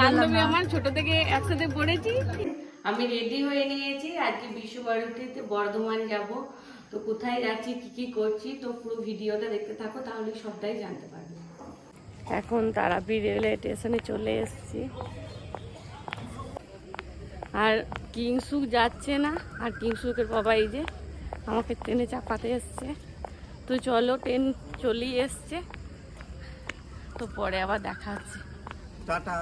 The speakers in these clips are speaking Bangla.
বান্ধবী আমার ছোট থেকে একসাথে পড়েছি। আমি রেডি হয়ে নিয়েছি আজকে বিশ্বভারতীতে বর্ধমান যাব। তো কোথায় যাচ্ছি কি কি করছি তো পুরো ভিডিওটা দেখতে থাকো তাহলে সবটাই জানতে পারবে। এখন তারাপীঠ রেলওয়ে স্টেশনে চলে এসেছি। আর কিংসুক যাচ্ছে না আর কিংসুকের বাবা এই যে আমাকে ট্রেনে চাপাতে এসছে। তো চলো ট্রেন চলেই এসছে। তো পরে আবার দেখা হচ্ছে। টাটা।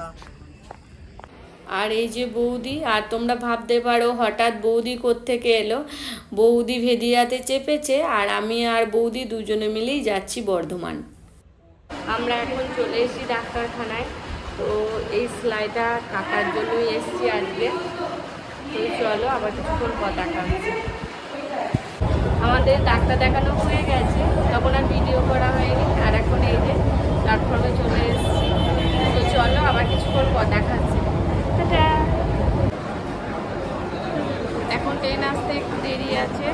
আর এই যে বৌদি, আর তোমরা ভাবতে পারো হঠাৎ বৌদি থেকে এলো। বৌদি ভেদিয়াতে চেপেছে আর আমি আর বৌদি দুজনে মিলেই যাচ্ছি বর্ধমান। আমরা এখন চলে এসেছি ডাক্তারখানায়। তো এই সেলাইটা কাটার জন্যই এসেছি আজকে। তো চলো, আবার কিছুক্ষণ কথা হচ্ছে। আমাদের ডাক্তার দেখানো হয়ে গেছে। তখন আর ভিডিও করা হয়নি আর এখন এই যে প্ল্যাটফর্মে চলে এসেছি তো চলো আবার কিছুক্ষণ পর দেখা হচ্ছে টাটা। এখন ট্রেন দেরি আছে।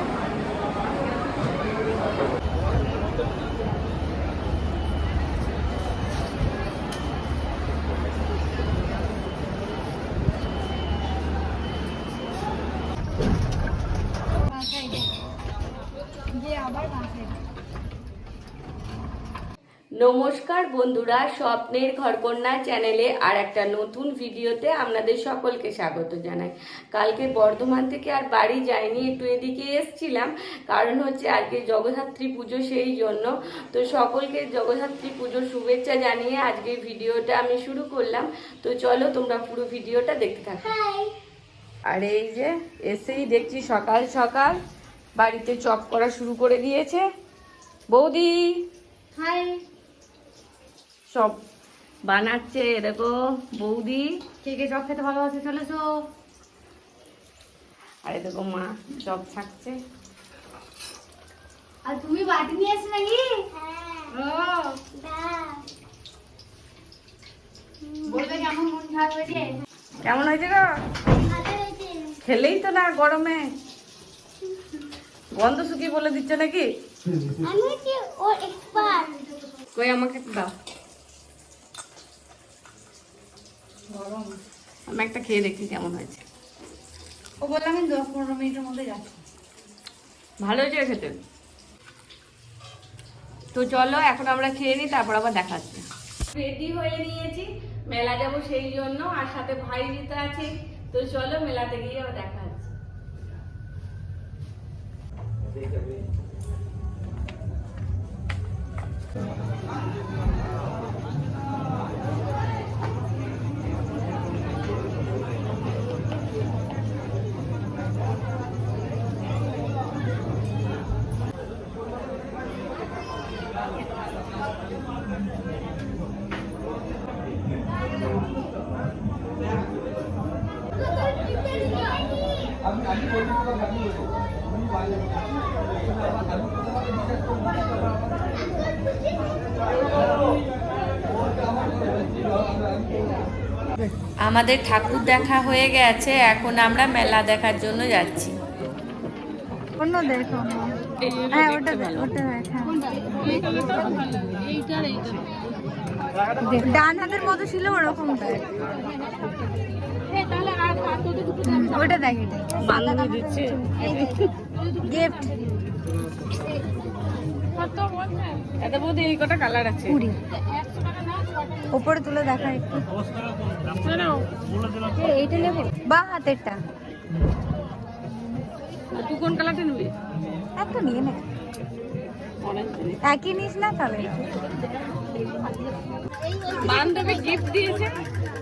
নমস্কার বন্ধুরা স্বপ্নের ঘরকন্যা চ্যানেলে আর একটা নতুন ভিডিওতে আপনাদের সকলকে স্বাগত জানাই। কালকে বর্ধমান থেকে আর বাড়ি যাইনি একটু এদিকে এসছিলাম। কারণ হচ্ছে আজকে জগদ্ধাত্রী পুজো সেই জন্য। তো সকলকে জগদ্ধাত্রী পুজোর শুভেচ্ছা জানিয়ে আজকে ভিডিওটা আমি শুরু করলাম। তো চলো তোমরা পুরো ভিডিওটা দেখতে থাকো। আর এই যে এসেই দেখছি সকাল সকাল বাড়িতে চপ করা শুরু করে দিয়েছে। বৌদি! হাই সব বানাচ্ছে দেখো বৌদি। কে কে চপ খেতে ভালোবাসে চলেছো? আরে দেখো মা চপ থাকছে আর তুমি বাটি নিয়ে এসে নাকি? বলবে কেমন মন খারাপ হয়েছে? কেমন হয়েছে গো? খেলেই তো না গরমে। গন্ধ শুকিয়ে বলে দিচ্ছে নাকি? আমি কি ও এক্সপার্ট কই আমাকে একটু দাও আমি একটা খেয়ে দেখি কেমন হয়েছে। ও বললাম আমি দশ পনেরো মিনিটের মধ্যে যাচ্ছি। ভালো হয়েছে খেতে। তো চলো এখন আমরা খেয়ে নিই তারপর আবার দেখাচ্ছি রেডি হয়ে নিয়েছি মেলা যাব সেই জন্য আর সাথে ভাই দিতে আছে। তো চলো মেলাতে গিয়ে আবার দেখা হচ্ছে। আমাদের ঠাকুর দেখা হয়ে গেছে, এখন আমরা মেলা দেখার জন্য যাচ্ছি। অন্য হ্যাঁ ওটা হ্যাঁ। ডান হাতের মতো ছিল ওরকম ওটা দেখ এটা। বান্ধবী দিচ্ছে। গিফট এই কটা কালার আছে। কুড়ি। তুলে দেখা একটু। এইটা নেব। বা হাতেরটা। তুই কোন কালারটা নিবি? একটা নিয়ে নে। একই নিস না তাহলে। বান্ধবী গিফট দিয়েছে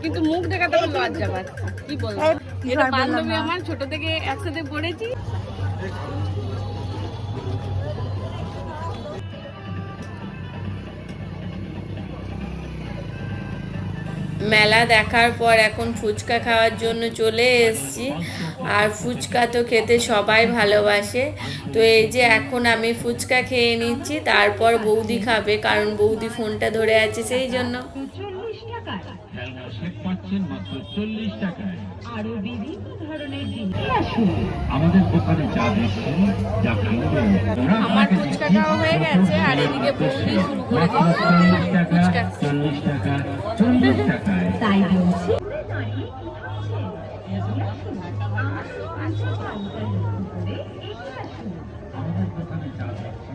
কিন্তু মুখ দেখাতে আমার লজ্জা পাচ্ছে। কি বলব? এটা বান্ধবী আমার ছোট থেকে একসাথে পড়েছি। মেলা দেখার পর এখন ফুচকা খাওয়ার জন্য চলে এসছি। আর ফুচকা তো খেতে সবাই ভালোবাসে। তো এই যে এখন আমি ফুচকা খেয়ে নিচ্ছি, তারপর বৌদি খাবে, কারণ বৌদি ফোনটা ধরে আছে সেই জন্য। আরও সেট পাচ্ছেন মাত্র চল্লিশ টাকায় আমাদের দোকানে যা দেখছেন যা আমার আপনাকে খাওয়া হয়ে গেছে আর এদিকে বৌদি শুরু করে চল্লিশ টাকা। চল্লিশ টাকা চল্লিশ টাকায়। তাই বলছি। আমাদের দোকানে চা দিচ্ছি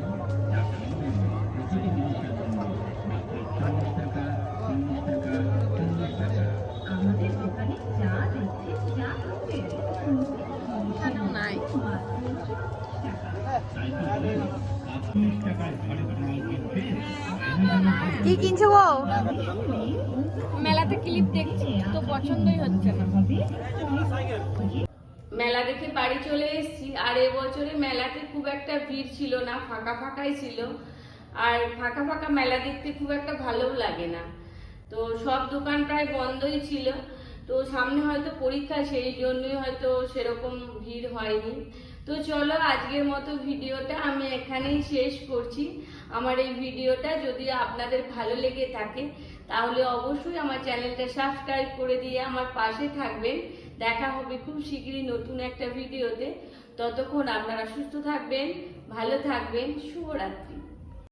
কি কিনছো গো? মেলাতে ক্লিপ দেখছি তো পছন্দই হচ্ছে না। মেলা দেখে বাড়ি চলে এসেছি আর এবছরে মেলাতে খুব একটা ভিড় ছিল না ফাঁকা ফাঁকাই ছিল। আর ফাঁকা ফাঁকা মেলা দেখতে খুব একটা ভালোও লাগে না। তো সব দোকান প্রায় বন্ধই ছিল। তো সামনে হয়তো পরীক্ষা, সেই জন্যই হয়তো সেরকম ভিড় হয়নি। তো চলো আজকের মতো ভিডিওটা আমি এখানেই শেষ করছি। আমার এই ভিডিওটা যদি আপনাদের ভালো লেগে থাকে, তাহলে অবশ্যই আমার চ্যানেলটা সাবস্ক্রাইব করে দিয়ে আমার পাশে থাকবেন। দেখা হবে খুব শীঘ্রই নতুন একটা ভিডিওতে। ততক্ষণ আপনারা সুস্থ থাকবেন, ভালো থাকবেন। শুভরাত্রি।